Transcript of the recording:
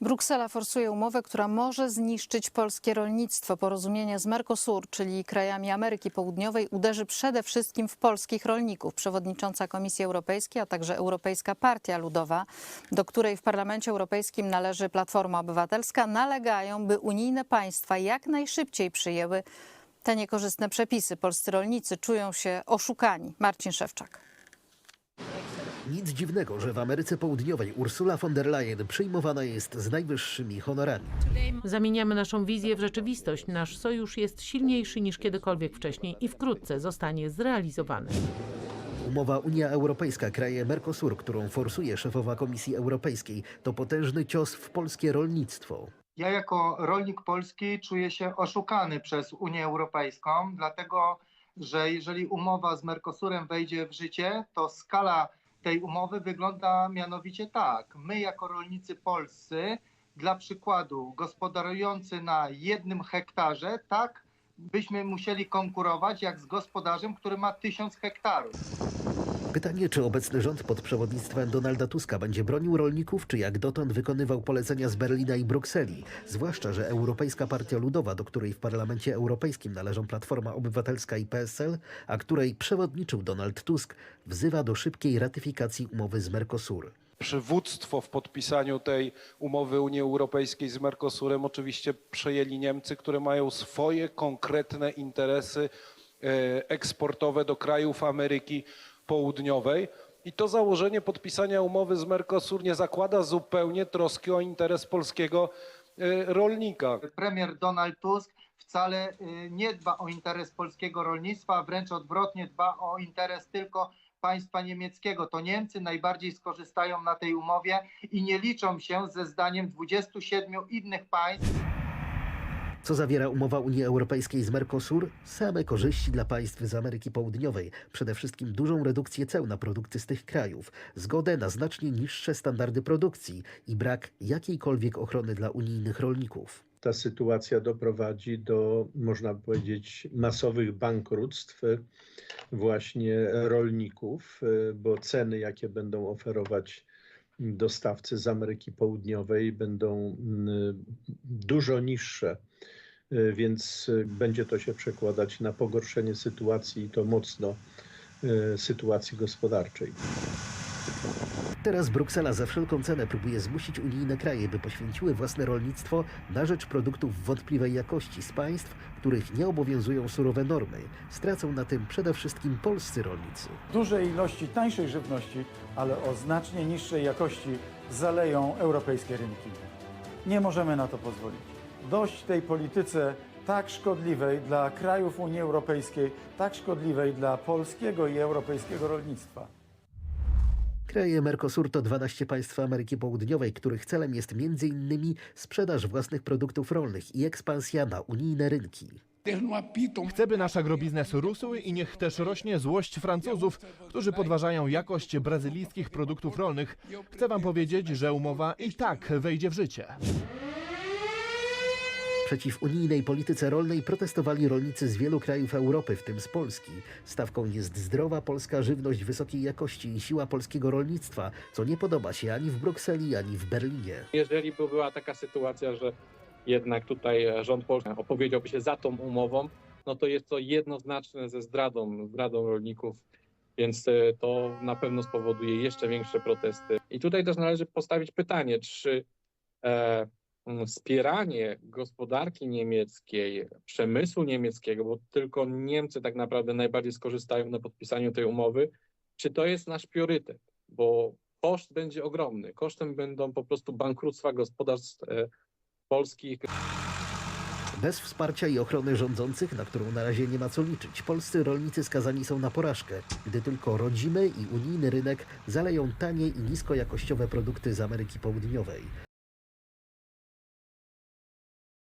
Bruksela forsuje umowę, która może zniszczyć polskie rolnictwo. Porozumienie z Mercosur, czyli krajami Ameryki Południowej, uderzy przede wszystkim w polskich rolników. Przewodnicząca Komisji Europejskiej, a także Europejska Partia Ludowa, do której w Parlamencie Europejskim należy Platforma Obywatelska, nalegają, by unijne państwa jak najszybciej przyjęły te niekorzystne przepisy. Polscy rolnicy czują się oszukani. Marcin Szewczak. Nic dziwnego, że w Ameryce Południowej Ursula von der Leyen przyjmowana jest z najwyższymi honorami. Zamieniamy naszą wizję w rzeczywistość. Nasz sojusz jest silniejszy niż kiedykolwiek wcześniej i wkrótce zostanie zrealizowany. Umowa Unia Europejska kraje Mercosur, którą forsuje szefowa Komisji Europejskiej, to potężny cios w polskie rolnictwo. Ja jako rolnik polski czuję się oszukany przez Unię Europejską, dlatego że jeżeli umowa z Mercosurem wejdzie w życie, to skala tej umowy wygląda mianowicie tak. My jako rolnicy polscy, dla przykładu gospodarujący na jednym hektarze, tak byśmy musieli konkurować jak z gospodarzem, który ma tysiąc hektarów. Pytanie, czy obecny rząd pod przewodnictwem Donalda Tuska będzie bronił rolników, czy jak dotąd wykonywał polecenia z Berlina i Brukseli. Zwłaszcza, że Europejska Partia Ludowa, do której w Parlamencie Europejskim należą Platforma Obywatelska i PSL, a której przewodniczył Donald Tusk, wzywa do szybkiej ratyfikacji umowy z Mercosur. Przywództwo w podpisaniu tej umowy Unii Europejskiej z Mercosurem oczywiście przejęli Niemcy, które mają swoje konkretne interesy e, eksportowe do krajów Ameryki Południowej. I to założenie podpisania umowy z Mercosur nie zakłada zupełnie troski o interes polskiego e, rolnika. Premier Donald Tusk wcale y, nie dba o interes polskiego rolnictwa, wręcz odwrotnie dba o interes tylko państwa niemieckiego. To Niemcy najbardziej skorzystają na tej umowie i nie liczą się ze zdaniem 27 innych państw. Co zawiera umowa Unii Europejskiej z Mercosur? Same korzyści dla państw z Ameryki Południowej. Przede wszystkim dużą redukcję ceł na produkty z tych krajów, zgodę na znacznie niższe standardy produkcji i brak jakiejkolwiek ochrony dla unijnych rolników. ta sytuacja doprowadzi do, można powiedzieć, masowych bankructw właśnie rolników, bo ceny, jakie będą oferować dostawcy z Ameryki Południowej, będą mm, dużo niższe, więc będzie to się przekładać na pogorszenie sytuacji i to mocno e, sytuacji gospodarczej. Teraz Bruksela za wszelką cenę próbuje zmusić unijne kraje, by poświęciły własne rolnictwo na rzecz produktów wątpliwej jakości z państw, których nie obowiązują surowe normy. Stracą na tym przede wszystkim polscy rolnicy. duże ilości tańszej żywności, ale o znacznie niższej jakości zaleją europejskie rynki. Nie możemy na to pozwolić. Dość tej polityce tak szkodliwej dla krajów Unii Europejskiej, tak szkodliwej dla polskiego i europejskiego rolnictwa. Kraje Mercosur to 12 państw Ameryki Południowej, których celem jest m.in. sprzedaż własnych produktów rolnych i ekspansja na unijne rynki. Chcę, by nasz agrobiznes rósł i niech też rośnie złość Francuzów, którzy podważają jakość brazylijskich produktów rolnych. Chcę wam powiedzieć, że umowa i tak wejdzie w życie. Przeciw unijnej polityce rolnej protestowali rolnicy z wielu krajów Europy, w tym z Polski. Stawką jest zdrowa polska żywność wysokiej jakości i siła polskiego rolnictwa, co nie podoba się ani w Brukseli, ani w Berlinie. Jeżeli by była taka sytuacja, że jednak tutaj rząd polski opowiedziałby się za tą umową, no to jest to jednoznaczne ze zdradą, zdradą rolników, więc e, to na pewno spowoduje jeszcze większe protesty. I tutaj też należy postawić pytanie, czy e, wspieranie gospodarki niemieckiej, przemysłu niemieckiego, bo tylko Niemcy tak naprawdę najbardziej skorzystają na podpisaniu tej umowy, czy to jest nasz priorytet, bo koszt będzie ogromny. Kosztem będą po prostu bankructwa gospodarstw e, polskich. Bez wsparcia i ochrony rządzących, na którą na razie nie ma co liczyć, polscy rolnicy skazani są na porażkę, gdy tylko rodzimy i unijny rynek zaleją tanie i niskojakościowe produkty z Ameryki Południowej.